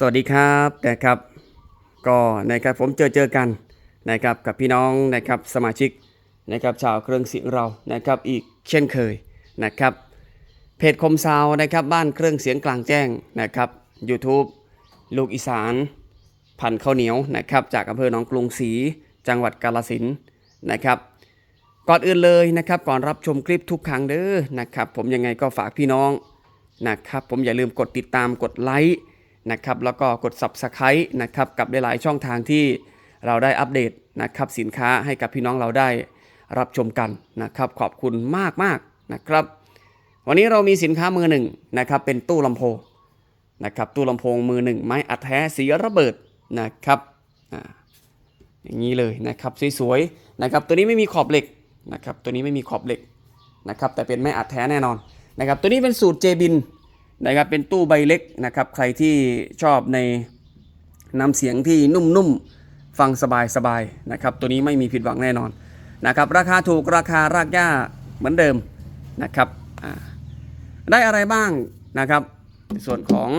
สวัสดีครับนะครับก็นะครับผมเจอเจอกันนะครับกับพี่น้องนะครับสมาชิกนะครับชาวเครื่องเสียงเรานะครับอีกเช่นเคยนะครับเพจคมซาวนะครับบ้านเครื่องเสียงกลางแจ้งนะครับ YouTube ลูกอีสานพันข้าวเหนียวนะครับจากอำเภอหนองกรุงศรีจังหวัดกาฬสินนะครับก่อนอื่นเลยนะครับก่อนรับชมคลิปทุกครั้งเด้อนะครับผมยังไงก็ฝากพี่น้องนะครับผมอย่าลืมกดติดตามกดไลค์ นะครับแล้วก็กด Subscribe นะครับกับหลายๆช่องทางที่เราได้อัปเดตนะครับสินค้าให้กับพี่น้องเราได้รับชมกันนะครับขอบคุณมากมากๆนะครับ วันนี้เรามีสินค้ามือหนึ่งนะครับเป็นตู้ลำโพงนะครับตู้ลำโพงมือหนึ่งไม้อัดแท้สีระเบิดนะครับอ่าอย่างนี้เลยนะครับสวยๆนะครับตัวนี้ไม่มีขอบเหล็กนะครับตัวนี้ไม่มีขอบเหล็กนะครับแต่เป็นไม้อัดแท้แน่นอนนะครับตัวนี้เป็นสูตรเจบิน นะครับเป็นตู้ใบเล็กนะครับ ใครที่ชอบในน้ำเสียงที่นุ่มๆ ฟังสบายๆนะครับ ตัวนี้ไม่มีผิดหวังแน่นอนนะครับ ราคาถูกราคารากหญ้าเหมือนเดิมนะครับได้อะไรบ้างนะครับ ส่วนของ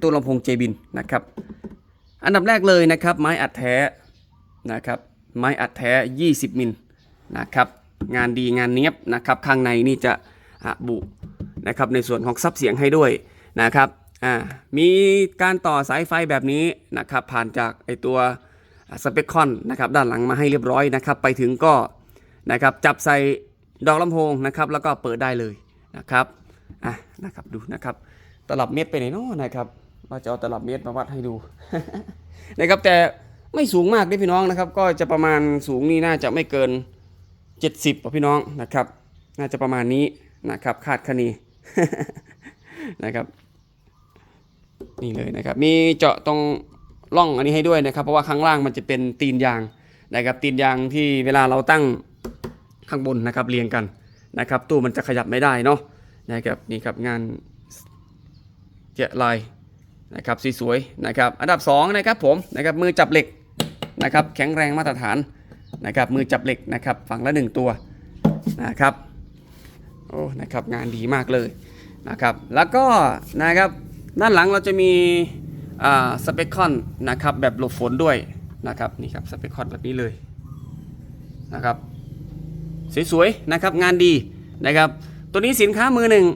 ตู้ลำโพงเจบินนะครับ อันดับแรกเลยนะครับ ไม้อัดแท้นะครับไม้อัดแท้ 20 มิลนะครับ งานดีงานเนี้ยบนะครับ ข้างในนี่จะอะบุ นะครับในส่วนของซับเสียงให้ด้วยนะครับอ่ามีการต่อสายไฟแบบนี้นะครับผ่านจากไอตัวสเปคคอนนะครับด้านหลังมาให้เรียบร้อยนะครับไปถึงก็นะครับจับใส่ดอกลำโพงนะครับแล้วก็เปิดได้เลยนะครับอะนะครับดูนะครับตลับเม็ดไปไหนเนาะนะครับว่าจะเอาตลับเม็ดมาวัดให้ดูนะครับแต่ไม่สูงมากด้พี่น้องนะครับ ก็จะประมาณสูงนี่น่าจะไม่เกิน 70ป่ะพี่น้องนะครับ น่าจะประมาณนี้นะครับคาดคะเน นะครับ นี่เลยนะครับ มีเจาะตรงร่องอันนี้ให้ด้วยนะครับ เพราะว่าข้างล่างมันจะเป็นตีนยางนะครับ ตีนยางที่เวลาเราตั้งข้างบนนะครับเรียงกันนะครับ ตู้มันจะขยับไม่ได้เนาะนะครับนี่ครับงานแกะลายนะครับสวยๆนะครับ อันดับ2นะครับผมนะครับมือจับเหล็กนะครับ แข็งแรงมาตรฐานนะครับ มือจับเหล็กนะครับ ฝั่งละ 1 ตัวนะครับ โอ้นะครับงานดีมากเลยนะครับแล้วก็นะครับด้านหลังเราจะมีสเปคคอนนะครับแบบหลบฝนด้วยนะครับนี่ครับสเปคคอนแบบนี้เลยนะครับสวยๆนะครับงานดีนะครับตัวนี้สินค้ามือหนึ่ง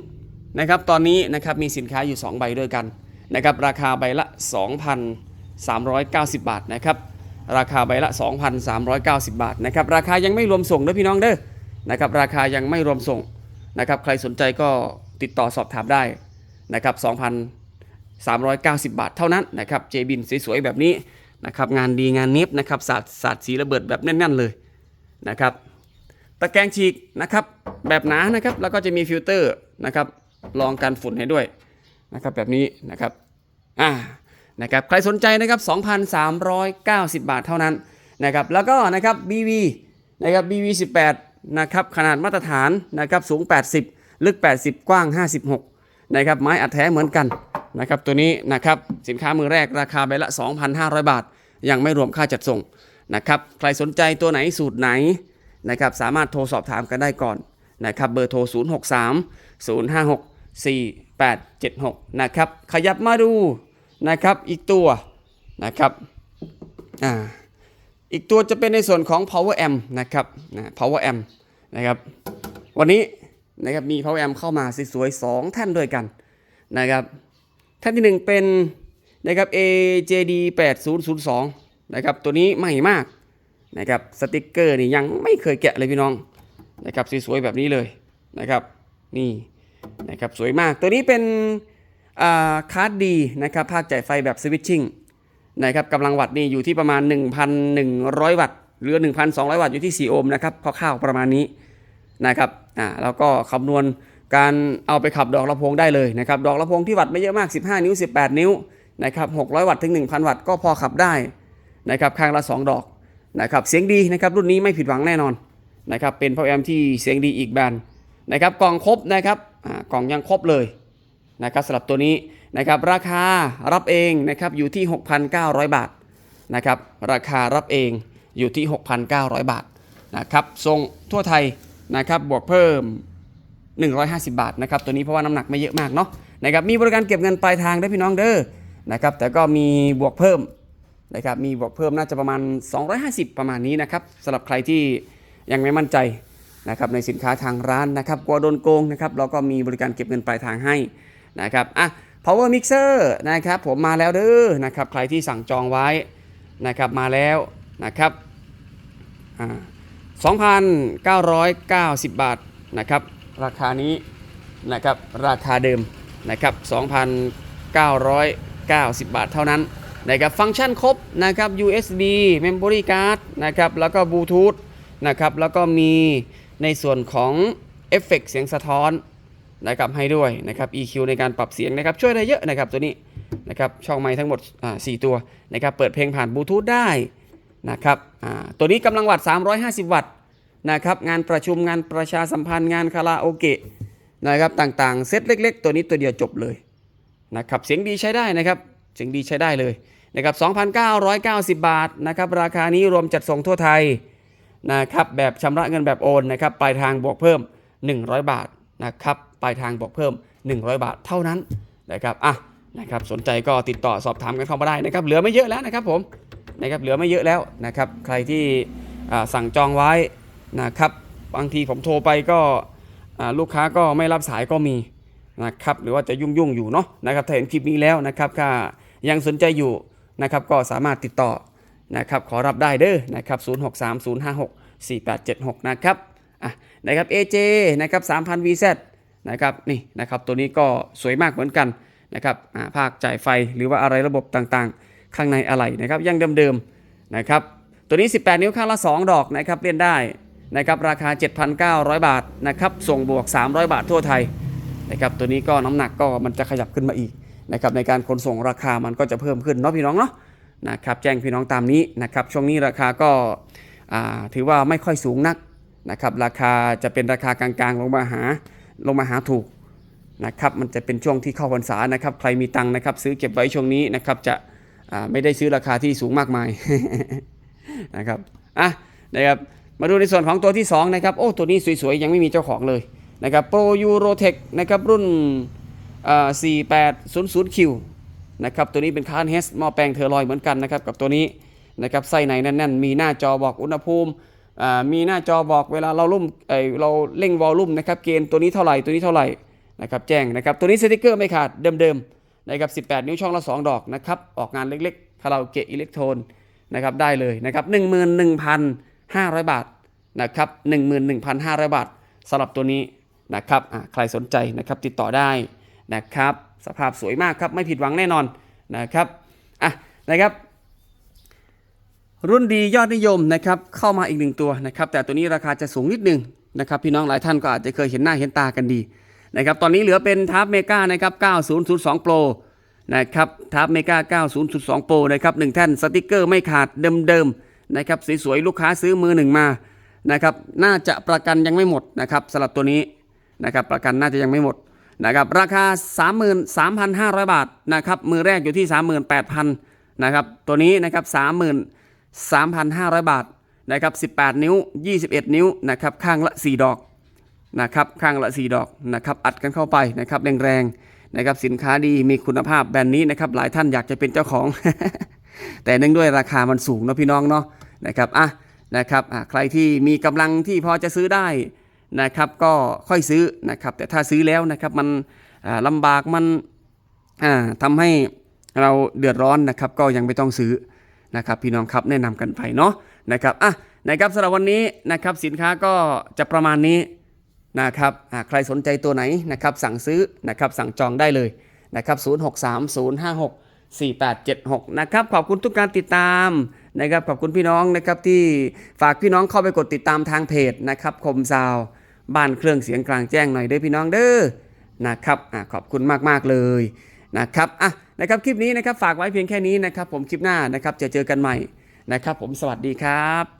นะครับตอนนี้นะครับมีสินค้าอยู่ 2 ใบด้วยกันนะครับราคาใบละ 2,390 บาทนะครับราคาใบละ 2,390 บาทนะครับราคายังไม่รวมส่งด้อพี่น้องเด้อนะครับราคายังไม่รวมส่ง นะครับใครสนใจก็ติดต่อสอบถามได้นะครับ2,390 บาทเท่านั้นนะครับเจบินสวยๆแบบนี้นะครับงานดีงานเนี้ยบนะครับสาดสาดสีระเบิดแบบแน่นๆเลยนะครับตะแกรงฉีกนะครับแบบหนานะครับแล้วก็จะมีฟิลเตอร์นะครับรองกันฝุ่นให้ด้วยนะครับแบบนี้นะครับอ่านะครับใครสนใจนะครับ 2,390 บาทเท่านั้นนะครับแล้วก็นะครับ BV นะครับ BV 18 นะครับขนาดมาตรฐานนะครับสูง 80 ลึก 80 กว้าง 56นะครับไม้อัดแท้เหมือนกันนะครับตัวนี้นะครับสินค้ามือแรกราคาใบละ 2,500 บาท ยังไม่รวมค่าจัดส่งนะครับใครสนใจตัวไหนสูตรไหนนะครับสามารถโทรสอบถามกันได้ก่อนนะครับเบอร์โทร 063 056 4876นะครับขยับมาดูนะครับอีกตัวนะครับอ่า อีกตัวจะเป็นในส่วนของ power amp นะครับนะ power amp นะครับ วันนี้นะครับมี power amp เข้ามาสวยๆ2ท่านด้วยกันนะครับท่านที่ 1 เป็นนะครับ AJD 8002นะครับ ตัวนี้ใหม่มากนะครับ สติกเกอร์นี่ยังไม่เคยแกะเลยพี่น้องนะครับสวยๆแบบนี้เลยนะครับนี่นะครับสวยมากตัวนี้เป็นคาร์ดดีนะครับภาคจ่ายไฟแบบสวิตชิ่ง นะครับกำลังวัตต์นี่อยู่ที่ประมาณ 1,100 วัตต์หรือ 1,200 วัตต์อยู่ที่ 4 โอห์มนะครับคร่าวๆประมาณนี้นะครับอ่าแล้วก็คำนวณการเอาไปขับดอกลำโพงได้เลยนะครับดอกลำโพงที่วัตต์ไม่เยอะมาก 15 นิ้ว 18 นิ้วนะครับ600 วัตต์ถึง 1,000 วัตต์ก็พอขับได้นะครับข้างละ 2 ดอกนะครับเสียงดีนะครับรุ่นนี้ไม่ผิดหวังแน่นอนนะครับเป็นพาวแอมที่เสียงดีอีกแบรนด์นะครับกล่องครบนะครับอ่ากล่องยังครบเลยนะครับสำหรับตัวนี้ นะครับราคารับเองนะครับอยู่ที่ 6,900 บาทนะครับราคารับเองอยู่ที่ 6,900 บาทนะครับส่งทั่วไทยนะครับบวกเพิ่ม 150 บาทนะครับตัวนี้เพราะว่าน้ำหนักไม่เยอะมากเนาะนะครับมีบริการเก็บเงินปลายทางได้พี่น้องเด้อนะครับแต่ก็มีบวกเพิ่มนะครับมีบวกเพิ่มน่าจะประมาณ 250 ประมาณนี้นะครับสำหรับใครที่ยังไม่มั่นใจนะครับในสินค้าทางร้านนะครับกลัวโดนโกงนะครับเราก็มีบริการเก็บเงินปลายทางให้นะครับอะ power mixer นะครับผมมาแล้วเด้อนะครับใครที่สั่งจองไว้นะครับมาแล้วนะครับ2,990 บาทนะครับราคานี้นะครับราคาเดิมนะครับ2,990 บาทเท่านั้นนะครับฟังก์ชันครบนะครับ USB memory card นะครับแล้วก็บลูทูธนะครับแล้วก็มีในส่วนของเอฟเฟกต์เสียงสะท้อน นะครับให้ด้วยนะครับ EQ ในการปรับเสียงนะครับช่วยได้เยอะนะครับตัวนี้นะครับช่องไม้ทั้งหมดอ่า4ตัวนะครับเปิดเพลงผ่านบลูทูธได้นะครับอ่าตัวนี้กำลังวัตต์350 วัตต์นะครับงานประชุมงานประชาสัมพันธ์งานคาราโอเกะนะครับต่างๆเซตเล็ก ๆ ตัวนี้ตัวเดียวจบเลยนะครับเสียงดีใช้ได้นะครับเสียงดีใช้ได้เลยนะครับ2,990 บาทนะครับราคานี้รวมจัดส่งทั่วไทยนะครับแบบชำระเงินแบบโอนนะครับปลายทางบวกเพิ่ม 100 บาทนะครับ ปลายทางบวกเพิ่ม 100 บาทเท่านั้นนะครับอะนะครับสนใจก็ติดต่อสอบถามกันเข้ามาได้นะครับเหลือไม่เยอะแล้วนะครับผมนะครับเหลือไม่เยอะแล้วนะครับใครที่สั่งจองไว้นะครับบางทีผมโทรไปก็ลูกค้าก็ไม่รับสายก็มีนะครับหรือว่าจะยุ่งยุ่งๆอยู่เนาะนะครับถ้าเห็นคลิปนี้แล้วนะครับถ้ายังสนใจอยู่นะครับก็สามารถติดต่อนะครับขอรับได้เด้อนะครับ0630564876นะครับอะนะครับ AJ นะครับ 3,000 VZ นะครับนี่นะครับตัวนี้ก็สวยมากเหมือนกันนะครับภาคจ่ายไฟหรือว่าอะไรระบบต่างๆ ข้างในอะไรนะครับยังเดิมๆนะครับตัวนี้ 18 นิ้วข้างละ 2 ดอกนะครับเล่นได้นะครับราคา 7,900 บาทนะครับส่งบวก 300 บาททั่วไทยนะครับตัวนี้ก็น้ำหนักก็มันจะขยับขึ้นมาอีกนะครับในการขนส่งราคามันก็จะเพิ่มขึ้นเนาะพี่น้องเนาะนะครับแจ้งพี่น้องตามนี้นะครับช่วงนี้ราคาก็ถือว่าไม่ค่อยสูงนักนะครับราคาจะเป็นราคากลางๆ ลงมาหา ลงมาหาถูกนะครับมันจะเป็นช่วงที่เข้าพรรษานะครับ ใครมีตังนะครับ ซื้อเก็บไว้ช่วงนี้นะครับ จะไม่ได้ซื้อราคาที่สูงมากมายนะครับอะนะครับมาดูในส่วนของตัวที่2นะครับโอ้ตัวนี้สวยๆ ยังไม่มีเจ้าของเลยนะครับโปรยูโรเทคนะครับรุ่นอ่า 4800Q นะครับตัวนี้เป็นคานเฮสหม้อแปลงเทอร์ลอยเหมือนกันนะครับกับตัวนี้นะครับไส้ในแน่นๆ มีหน้าจอบอกอุณหภูมิ มีหน้าจอบอกเวลาเราลุ่มเเราเร่งวอลลุ่มนะครับเกณฑ์ตัวนี้เท่าไหร่ตัวนี้เท่าไหร่นะครับแจ้งนะครับตัวนี้สติกเกอร์ไม่ขาดเดิมๆนะครับ18 นิ้วช่องละ 2 ดอกนะครับออกงานเล็กๆคาราโอเกะอิเล็กโทรนนะครับได้เลยนะครับ11,500 บาทนะครับ11,500 บาทสำหรับตัวนี้นะครับใครสนใจนะครับติดต่อได้นะครับสภาพสวยมากครับไม่ผิดหวังแน่นอนนะครับอะนะครับ รุ่นดียอดนิยมนะครับเข้ามาอีกหนึ่งตัวนะครับแต่ตัวนี้ราคาจะสูงนิดนึงนะครับพี่น้องหลายท่านก็อาจจะเคยเห็นหน้าเห็นตากันดีนะครับตอนนี้เหลือเป็นทับเมกานะครับ9002 Pro นะครับทับเมกา9002 Pro นะครับหนึ่งแท่นสติกเกอร์ไม่ขาดเดิมๆนะครับสวยๆลูกค้าซื้อมือหนึ่งมานะครับน่าจะประกันยังไม่หมดนะครับสำหรับตัวนี้นะครับประกันน่าจะยังไม่หมดนะครับราคา 33,500 บาทนะครับมือแรกอยู่ที่ 38,000นะครับตัวนี้นะครับ30,000 3,500 บาทนะครับ18 นิ้ว 21 นิ้วนะครับข้างละ 4 ดอกนะครับข้างละ 4 ดอกนะครับอัดกันเข้าไปนะครับแรงๆนะครับสินค้าดีมีคุณภาพแบรนด์นี้นะครับหลายท่านอยากจะเป็นเจ้าของ แต่เนื่องด้วยราคามันสูงเนาะพี่น้องเนาะนะครับอะนะครับอะใครที่มีกำลังที่พอจะซื้อได้นะครับก็ค่อยซื้อนะครับแต่ถ้าซื้อแล้วนะครับมันอ่าลำบากมันอ่าทำให้เราเดือดร้อนนะครับก็ยังไม่ต้องซื้อ นะครับพี่น้องครับแนะนำกันไปเนาะนะครับอะนะครับสำหรับวันนี้นะครับสินค้าก็จะประมาณนี้นะครับอะใครสนใจตัวไหนนะครับสั่งซื้อนะครับสั่งจองได้เลยนะครับ0630564876 นะครับ ขอบคุณทุกการติดตามนะครับ ขอบคุณพี่น้องนะครับที่ฝากพี่น้องเข้าไปกดติดตามทางเพจนะครับคมซาวบ้านเครื่องเสียงกลางแจ้งหน่อยเด้อพี่น้องเด้อนะครับอะขอบคุณมากๆเลยนะครับอะ นะครับคลิปนี้นะครับฝากไว้เพียงแค่นี้นะครับผมคลิปหน้านะครับจะเจอกันใหม่นะครับผมสวัสดีครับ